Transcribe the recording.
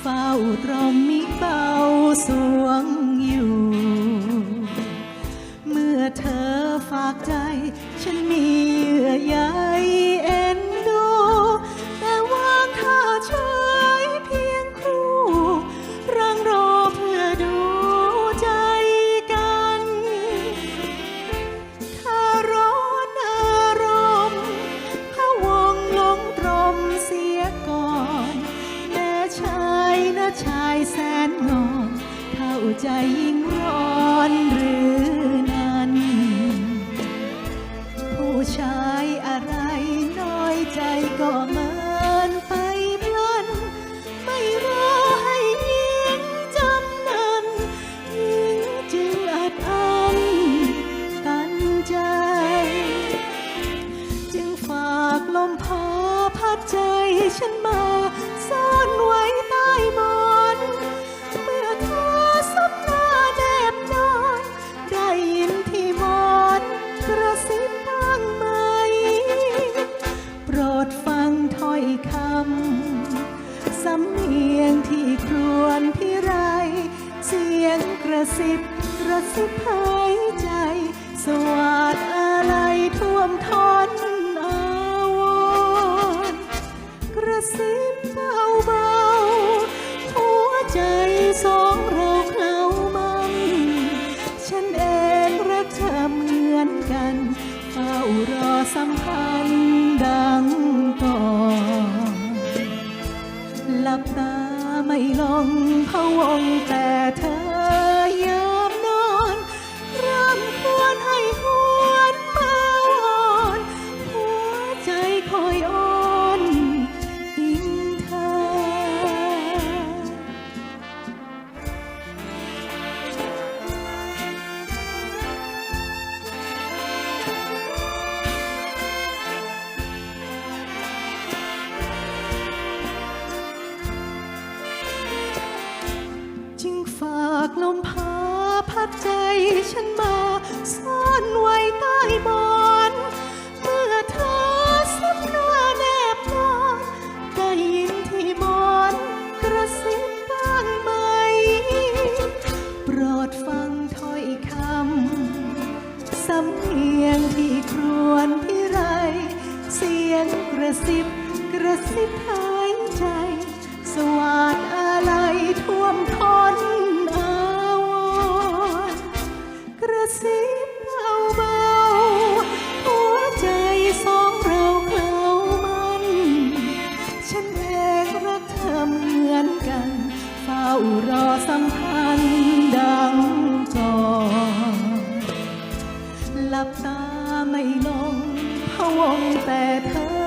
เฝ้าตรอมมิเบาสวงอยู่ เมื่อเธอฝากใจ ฉันมี แสนงอนเข้าใจยิ่งร้อนหรือนั้น ผู้ชายอะไรน้อยใจก็เมินไปพลัน ไม่รอให้ยิงจำนันยิงจึงอัดอั้นตันใจ จึงฝากลมพาพัดใจฉันมาซ่อนไว้ รดฟังถ้อยคำ สำเนียงที่ครวญพิไร เสียงกระซิบกระซิบหายใจ สวาดอะไรท่วมท้อนอาวรณ์กระซิบเบาๆหัวใจสองเราเคล้ามันฉันเองรักเธอเหมือนกันเฝ้ารอสัมพันธ์ ลงพะวงแต่เธอากลมพาพัดใจฉันมาซ่อนไว้ใต้หมอนเมื่อเธอสับหน้าแนบนอนได้ยินที่หมอนกระซิบบ้างไหม โปรดฟังถ้อยคำสำเนียงที่ครวญพิไร เสียงกระซิบกระซิบหายใจสว่าด รอสัมพันธ์ดังก่อนหลับตาไม่ลงพะวงแต่เธอ